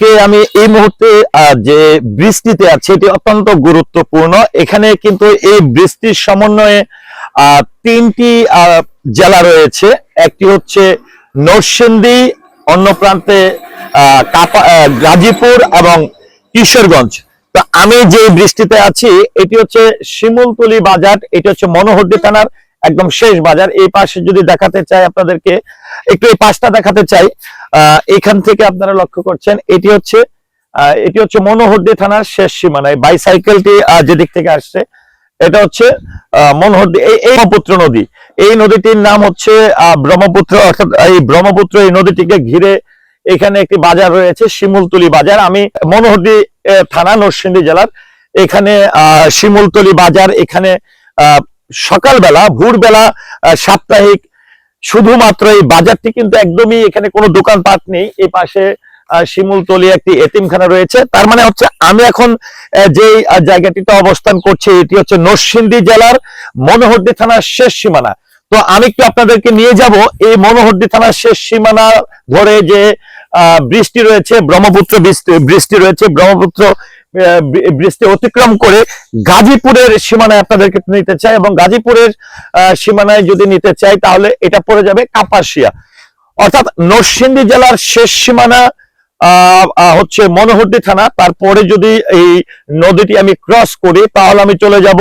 আজকে আমি এই মুহূর্তে যে বৃষ্টিতে আছে, এটি অত্যন্ত গুরুত্বপূর্ণ। এখানে কিন্তু এই বৃষ্টির সমন্বয়ে তিনটি জেলা রয়েছে। একটি হচ্ছে নরসিংদী, অন্য প্রান্তে গাজীপুর এবং কিশোরগঞ্জ। তো আমি যে বৃষ্টিতে আছি, এটি হচ্ছে শিমুলতলি বাজার, এটি হচ্ছে মনোহরদি থানার একদম শেষ বাজার। এই পাশে যদি দেখাতে চাই আপনাদেরকে একটু এই পাশটা দেখাতে চাই। এখান থেকে আপনারা লক্ষ্য করছেন এটি হচ্ছে এটি হচ্ছে মনোহরদি থানার শেষ সীমানায়। বাইসাইকেলটি যেদিক থেকে আসছে এটা হচ্ছে মনোহরদি এই ব্রহ্মপুত্র নদী। এই নদীটির নাম হচ্ছে ব্রহ্মপুত্র অর্থাৎ এই ব্রহ্মপুত্র এই নদীটিকে ঘিরে এখানে একটি বাজার রয়েছে শিমুলতলি বাজার। আমি মনোহরদি থানা নরসিংদী জেলার। এখানে আহ, শিমুলতলি বাজার এখানে সকালবেলা, ভোরবেলা সাপ্তাহিক, শুধুমাত্র এই বাজারটি কিন্তু একদমই এখানে কোনো দোকানপাট নেই। এই পাশে শিমুলতলি একটি এতিমখানা রয়েছে। তার মানে হচ্ছে আমি এখন যে জায়গাটিতে অবস্থান করছি, এটি হচ্ছে নরসিংদী জেলার মনোহরদি থানার শেষ সীমানা। তো আমি একটু আপনাদেরকে নিয়ে যাব। এই মনোহরদি থানার শেষ সীমানা ধরে যে বৃষ্টি রয়েছে, ব্রহ্মপুত্র বৃষ্টি রয়েছে, ব্রহ্মপুত্র আহ, বৃ- বৃষ্টি অতিক্রম করে গাজীপুরের সীমানায় আপনাদেরকে নিতে চাই এবং গাজীপুরের সীমানায় যদি নিতে চাই তাহলে এটা পড়ে যাবে কাপাসিয়া। অর্থাৎ নরসিংদী জেলার শেষ সীমানা হচ্ছে মনোহরদি থানা। তারপরে যদি এই নদীটি আমি ক্রস করি তাহলে আমি চলে যাব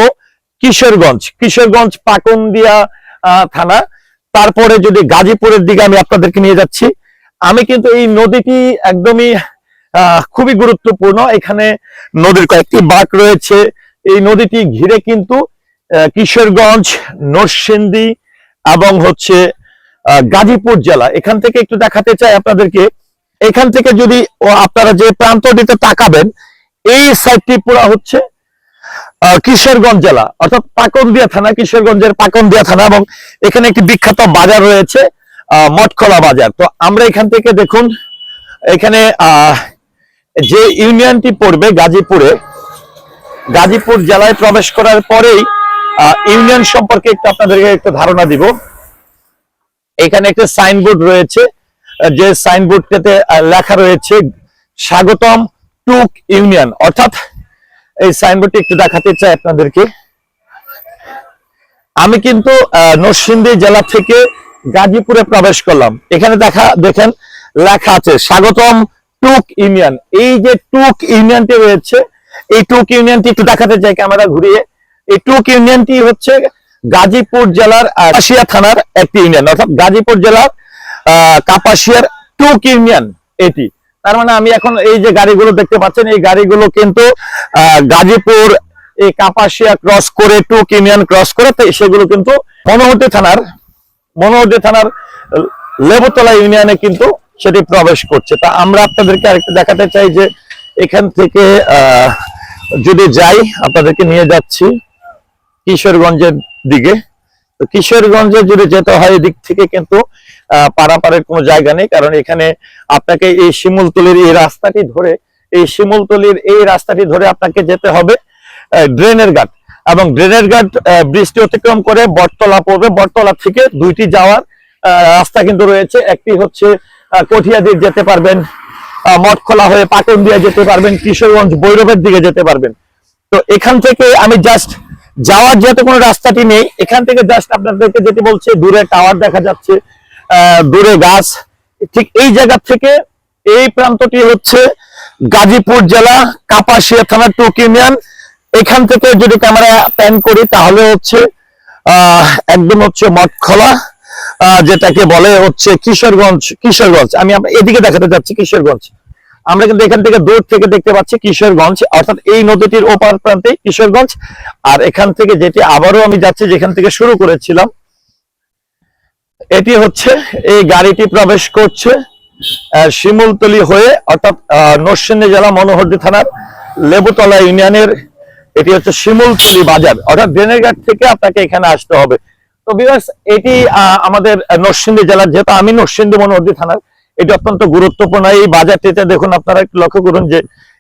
কিশোরগঞ্জ। কিশোরগঞ্জ পাকুন্দিয়া থানা। তারপরে যদি গাজীপুরের দিকে আমি আপনাদেরকে নিয়ে যাচ্ছি আমি কিন্তু এই নদীটি একদমই খুবই গুরুত্বপূর্ণ। এখানে নদীর কয়েকটি বাঁক রয়েছে। এই নদীটি ঘিরে কিন্তু কিশোরগঞ্জ নরসিংদী এবং হচ্ছে গাজীপুর জেলা। এখান থেকে একটু দেখাতে চাই আপনাদেরকে। এখান থেকে যদি আপনারা যে প্রান্তটিতে তাকাবেন এই সাইডটি পুরো হচ্ছে কিশোরগঞ্জ জেলা। অর্থাৎ পাকন্দিয়া থানা কিশোরগঞ্জের পাকন্দিয়া থানা এবং এখানে একটি বিখ্যাত বাজার রয়েছে মঠখোলা বাজার। তো আমরা এখান থেকে দেখুন এখানে আহ, যে ইউনিয়নটি পড়বে গাজীপুরে, গাজীপুর জেলায় প্রবেশ করার পরেই ইউনিয়ন সম্পর্কে একটু আপনাদেরকে একটা ধারণা দিব। এখানে একটা সাইনবোর্ড রয়েছে, যে সাইনবোর্ডটাতে লেখা রয়েছে, স্বাগতম টুক ইউনিয়ন। অর্থাৎ, এই সাইনবোর্ডটি একটু দেখাতে চাই আপনাদেরকে। আমি কিন্তু নরসিংদী জেলা থেকে গাজীপুরে প্রবেশ করলাম। এখানে দেখা, দেখেন, লেখা আছে, স্বাগতম টুক ইউনিয়ন। এই যে টুক ইউনিয়নটি রয়েছে, এই টুক ইউনিয়নটি একটু দেখাতে চাই ক্যামেরা ঘুরিয়ে। এই টুক ইউনিয়নটি হচ্ছে গাজীপুর জেলার কাপাসিয়া থানার একটি ইউনিয়ন। অর্থাৎ গাজীপুর জেলার কাপাসিয়ার টুক ইউনিয়ন এটি। তার মানে আমি এখন এই যে গাড়িগুলো দেখতে পাচ্ছেন, এই গাড়িগুলো কিন্তু গাজীপুর এই কাপাসিয়া ক্রস করে, টুক ইউনিয়ন ক্রস করে সেগুলো কিন্তু মনোহরদী থানার মনোহরদী থানার লেবুতলা ইউনিয়নে কিন্তু সেটি প্রবেশ করছে। তা আমরা আপনাদেরকে আরেকটা দেখাতে চাই যে এখান থেকে যদি যাই, আপনাদেরকে নিয়ে যাচ্ছি কিশোরগঞ্জের দিকে। তো কিশোরগঞ্জে যদি যেতে হয়, এদিক থেকে কিন্তু পারাপারের কোনো জায়গা নেই, কারণ এখানে আপনাকে এই শিমুলতলির এই রাস্তাটি ধরে, এই শিমুলতলির এই রাস্তাটি ধরে আপনাকে যেতে হবে ড্রেনের ঘাট। এবং ড্রেনের ঘাট বৃষ্টি অতিক্রম করে বটতলা পড়বে। বটতলা থেকে দুইটি যাওয়ার রাস্তা কিন্তু রয়েছে। একটি হচ্ছে আহ, কঠিয়াদির যেতে পারবেন মঠখোলা হয়ে পাটন দিয়ে যেতে পারবেন কিশোরগঞ্জ বৈরবের দিকে যেতে পারবেন। তো এখান থেকে আমি জাস্ট যাওয়ার যেহেতু কোনো রাস্তাটি নেই এখান থেকে জাস্ট আপনাদেরকে যেটি বলছে দূরে টাওয়ার দেখা যাচ্ছে দূরে গাছ। ঠিক এই জায়গা থেকে এই প্রান্তটি হচ্ছে গাজীপুর জেলা কাপাসিয়া থানা টুক ইউনিয়ন এখান থেকে যদি ক্যামেরা প্যান করি তাহলে হচ্ছে একদম হচ্ছে মঠখোলা যেটাকে বলে হচ্ছে কিশোরগঞ্জ কিশোরগঞ্জ। আমি এদিকে দেখাতে যাচ্ছি কিশোরগঞ্জ। আমরা কিন্তু এখান থেকে দূর থেকে দেখতে পাচ্ছি কিশোরগঞ্জ অর্থাৎ এই নদীটির ওপার প্রান্তে কিশোরগঞ্জ। আর এখান থেকে যেটি আবারও আমি যাচ্ছি যেখান থেকে শুরু করেছিলাম এটি হচ্ছে এই গাড়িটি প্রবেশ করছে শিমুলতলি হয়ে অর্থাৎ আহ, নরসিংদী জেলা মনোহরদী থানার লেবুতলা ইউনিয়নের এটি হচ্ছে শিমুলতলি বাজার। অর্থাৎ ড্রেনেরঘাট থেকে আপনাকে এখানে আসতে হবে। তো বিভার্স এটি আমাদের নরসিংদী জেলার, যেহেতু আমি নরসিংদী মনোহরদী থানার, এটি অত্যন্ত গুরুত্বপূর্ণ। এই বাজারটিতে দেখুন আপনারা একটু লক্ষ্য করুন যে,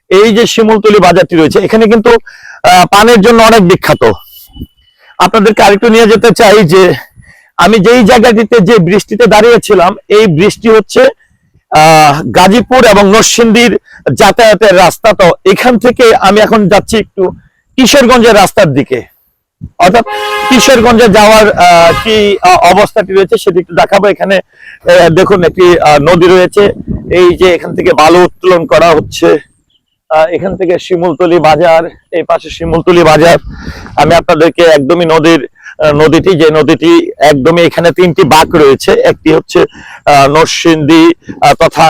এই যে শিমুলতলি বাজারটি রয়েছে, এখানে কিন্তু পানের জন্য অনেক বিখ্যাত। আপনাদেরকে আরেকটু নিয়ে যেতে চাই যে, আমি যেই জায়গাটিতে যে বৃষ্টিতে দাঁড়িয়েছিলাম, এই বৃষ্টি হচ্ছে গাজীপুর এবং নরসিংদীর যাতায়াতের রাস্তা। তো এখান থেকে আমি এখন যাচ্ছি একটু কিশোরগঞ্জের রাস্তার দিকে। অর্থাৎ কিশোরগঞ্জে যাওয়ার কি অবস্থাটি রয়েছে সেটি একটু দেখাবো। এখানে দেখুন একটি নদী রয়েছে। এই যে এখান থেকে বালু উত্তোলন করা হচ্ছে এখান থেকে শিমুলতলি বাজার এই পাশে শিমুলতলি বাজার। আমি আপনাদেরকে একদমই নদীর নদীটি যে নদীটি একদমই এখানে তিনটি বাঁক রয়েছে। একটি হচ্ছে আহ, তথা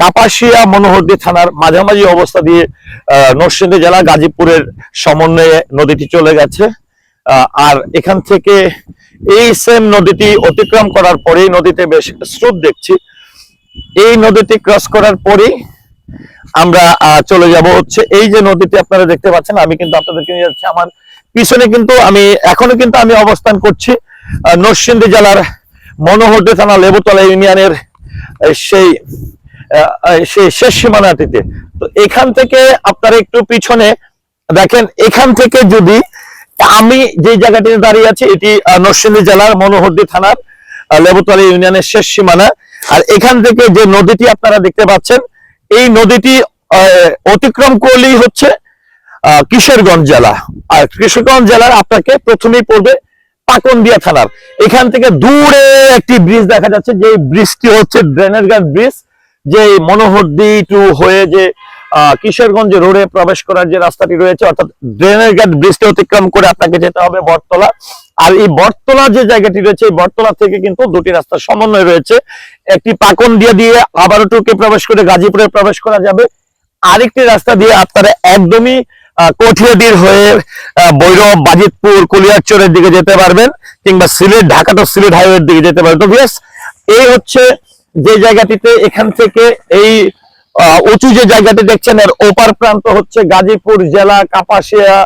কাপাসিয়া মনোহরদী থানার মাঝামাঝি অবস্থা দিয়ে নরসিংদী জেলা গাজীপুরের সমন্বয়ে নদীটি চলে গেছে। আর এখান থেকে এই সেম নদীটি অতিক্রম করার পরেই নদীতে বেশ স্রোত দেখছি। এই নদীটি ক্রস করার পরেই আমরা চলে যাব হচ্ছে এই যে নদীটি আপনারা দেখতে পাচ্ছেন, আমি কিন্তু আপনাদেরকে নিয়ে যাচ্ছি। আমার পিছনে কিন্তু আমি, এখনও কিন্তু আমি অবস্থান করছি নরসিংদী জেলার মনোহরদী থানা লেবুতলা ইউনিয়নের সেই সেই শেষ সীমানাটিতে। তো এখান থেকে আপনারা একটু পিছনে দেখেন, এখান থেকে যদি আমি যে জায়গাটিতে দাঁড়িয়ে আছি, এটি নরসিংদী জেলার মনোহরদী থানার লেবুতলা ইউনিয়নের শেষ সীমানা। আর এখান থেকে যে নদীটি আপনারা দেখতে পাচ্ছেন, এই নদীটি অতিক্রম করলেই হচ্ছে কিশোরগঞ্জ জেলা। আর কিশোরগঞ্জ জেলার আপনাকে প্রথমেই পড়বে পাকন্দিয়া থানার। এখান থেকে দূরে একটি ব্রিজ দেখা যাচ্ছে যে ব্রিজটি হচ্ছে ড্রেনের ঘাট ব্রিজ যে মনোহরদি টু হয়ে যে কিশোরগঞ্জ রোডে প্রবেশ করার যে রাস্তাটি রয়েছে, অর্থাৎ ড্রেনের ঘাট ব্রিজটি অতিক্রম করে আপনাকে যেতে হবে বটতলা। আর এই বটতলা যে জায়গাটি রয়েছে, এই বটতলা থেকে কিন্তু দুটি রাস্তার সমন্বয় রয়েছে। একটি পাকন দিয়ে দিয়ে আবারও টুকে প্রবেশ করে গাজীপুরে প্রবেশ করা যাবে। আরেকটি রাস্তা দিয়ে আপনারা একদমই কঠিয়াদির হয়ে ভৈরব, বাজিতপুর কুলিয়ারচরের দিকে যেতে পারবেন, কিংবা সিলেট, ঢাকা টু সিলেট হাইওয়ের দিকে যেতে পারবেন। তো বেশ এই হচ্ছে যে জায়গাটিতে এখান থেকে এই উঁচু যে জায়গাটি দেখছেন, এর ওপার প্রান্ত হচ্ছে গাজীপুর জেলা কাপাসিয়া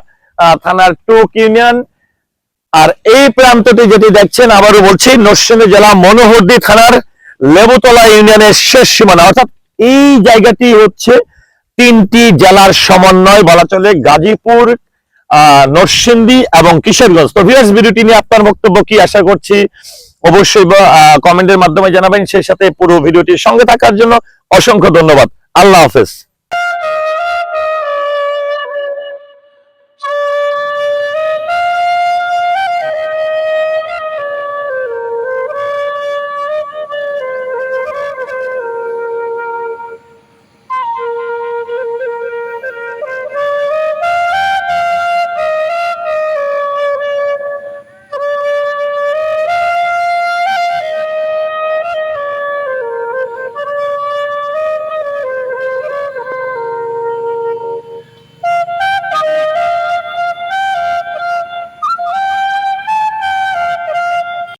থানার টুক ইউনিয়ন। আর এই প্রান্তটি যেটি দেখছেন, আবারও বলছি, নরসিংদী জেলা মনোহরদী থানার লেবুতলা ইউনিয়নের শেষ সীমানা। অর্থাৎ এই জায়গাটি হচ্ছে তিনটি জেলার সমন্বয় বলা চলে, গাজীপুর নরসিংদী এবং কিশোরগঞ্জ। তো ভিউয়ার্স ভিডিওটি নিয়ে আপনার বক্তব্য কি আশা করছি, অবশ্যই কমেন্টের মাধ্যমে জানাবেন। সেই সাথে পুরো ভিডিওটির সঙ্গে থাকার জন্য অসংখ্য ধন্যবাদ। আল্লাহ হাফেজ।